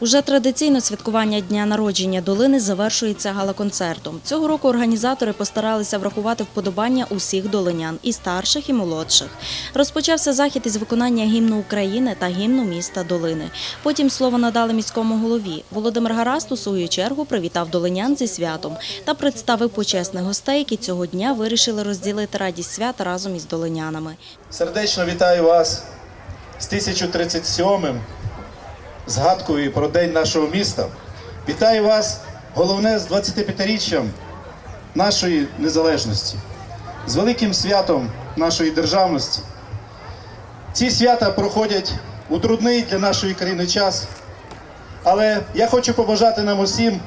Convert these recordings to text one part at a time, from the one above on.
Уже традиційно святкування дня народження долини завершується галаконцертом. Цього року організатори постаралися врахувати вподобання усіх долинян і старших, і молодших. Розпочався захід із виконання гімну України та гімну міста Долини. Потім слово надали міському голові. Володимир Гараст у свою чергу привітав долинян зі святом та представив почесних гостей, які цього дня вирішили розділити радість свята разом із долинянами. Сердечно вітаю вас з 1037-м згадкою про День нашого міста. Вітаю вас, головне, з 25-річчям нашої незалежності, з великим святом нашої державності. Ці свята проходять у трудний для нашої країни час. Але я хочу побажати нам усім,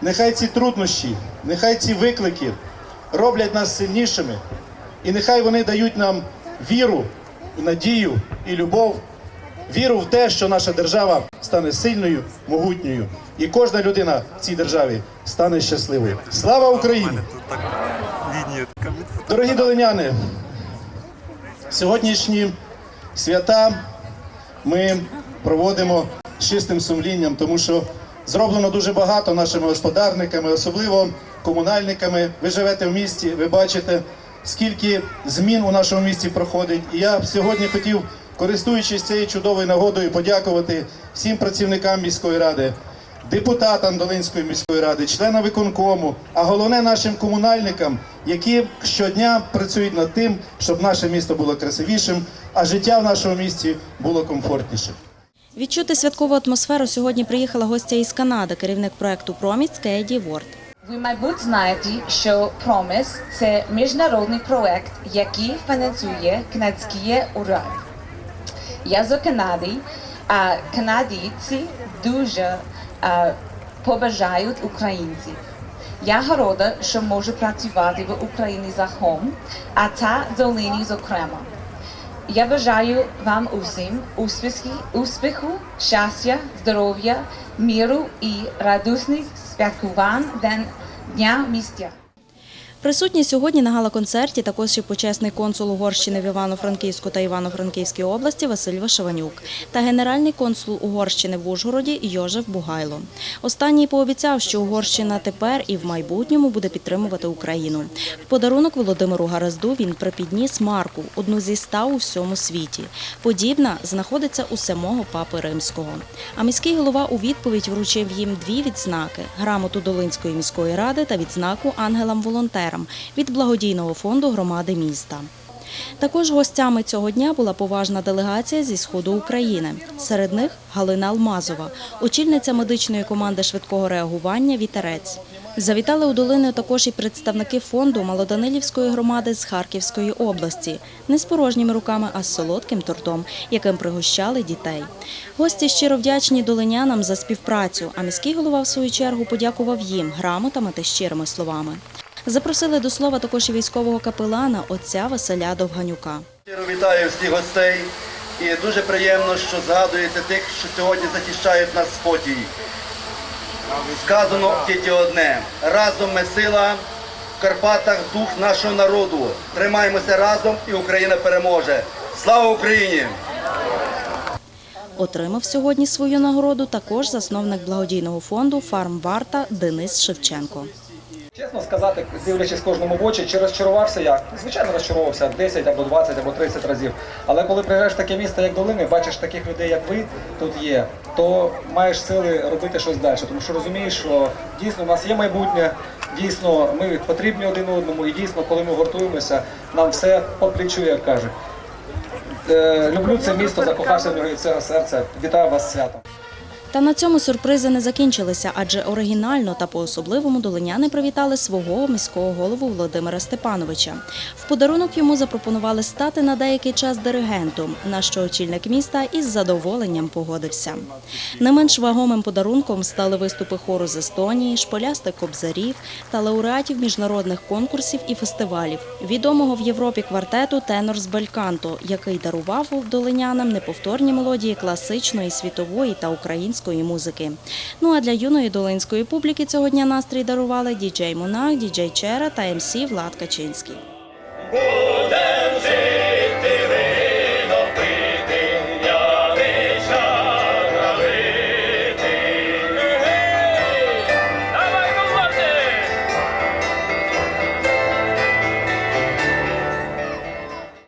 нехай ці труднощі, нехай ці виклики роблять нас сильнішими, і нехай вони дають нам віру, надію і любов, віру в те, що наша держава стане сильною, могутньою, і кожна людина в цій державі стане щасливою. Слава Україні! Дорогі долиняни, сьогоднішні свята ми проводимо чистим сумлінням, тому що зроблено дуже багато нашими господарниками, особливо комунальниками. Ви живете в місті, ви бачите, скільки змін у нашому місті проходить. І я сьогодні хотів, користуючись цією чудовою нагодою, подякувати всім працівникам міської ради депутатам Долинської міської ради, членам виконкому, а головне нашим комунальникам, які щодня працюють над тим, щоб наше місто було красивішим, а життя в нашому місті було комфортнішим. Відчути святкову атмосферу сьогодні приїхала гостя із Канади, керівник проекту Проміс Кейді Ворд. Ви, мабуть, знаєте, що Промис це міжнародний проект, який фінансує канадський уряд. Я з Канади, а канадійці дуже а, побажають українців. Я горда, що можу працювати в Україні загалом, а та долині зокрема. Я бажаю вам усім успіху, успіху, щастя, здоров'я, міру і радісних святкувань Дня міста. Присутні сьогодні на гала-концерті також і почесний консул Угорщини в Івано-Франківську та Івано-Франківській області Василь Вишиванюк та генеральний консул Угорщини в Ужгороді Йожеф Бугайло. Останній пообіцяв, що Угорщина тепер і в майбутньому буде підтримувати Україну. В подарунок Володимиру Гаразду він припідніс марку, одну зі ста у всьому світі. Подібна знаходиться у самого папи римського. А міський голова у відповідь вручив їм дві відзнаки: грамоту Долинської міської ради та відзнаку ангелам-волонтерам від благодійного фонду громади міста. Також гостями цього дня була поважна делегація зі сходу України. Серед них Галина Алмазова, очільниця медичної команди швидкого реагування Вітерець. Завітали у долину також і представники фонду Малоданилівської громади з Харківської області, не з порожніми руками, а з солодким тортом, яким пригощали дітей. Гості щиро вдячні долинянам за співпрацю, а міський голова в свою чергу подякував їм грамотами та щирими словами. Запросили до слова також і військового капелана отця Василя Довганюка. Вітаю всіх гостей і дуже приємно, що згадуєте тих, що сьогодні захищають нас в спокій. Сказано тільки одне. Разом ми сила, в Карпатах дух нашого народу. Тримаємося разом і Україна переможе. Слава Україні! Отримав сьогодні свою нагороду також засновник благодійного фонду Фармварта Денис Шевченко. Чесно сказати, дивлячись кожному в очі, чи розчарувався я? Звичайно, розчарувався 10 або 20 або 30 разів. Але коли приїжджаєш в таке місто, як Долини, бачиш таких людей, як ви тут є, то маєш сили робити щось далі. Тому що розумієш, що дійсно в нас є майбутнє, дійсно ми потрібні один одному, і дійсно, коли ми гуртуємося, нам все по плечу, як кажуть. Е, люблю це місто, закохався в нього від цього серця. Вітаю вас святом. Та на цьому сюрпризи не закінчилися, адже оригінально та по-особливому долиняни привітали свого міського голову Володимира Степановича. В подарунок йому запропонували стати на деякий час диригентом, на що очільник міста із задоволенням погодився. Не менш вагомим подарунком стали виступи хору з Естонії, шполястик кобзарів та лауреатів міжнародних конкурсів і фестивалів, відомого в Європі квартету Тенор з Бельканто, який дарував долинянам неповторні мелодії класичної, світової та української музики. Ну а для юної долинської публіки цього дня настрій дарували діджей Монах, діджей Чера та МС Влад Качинський.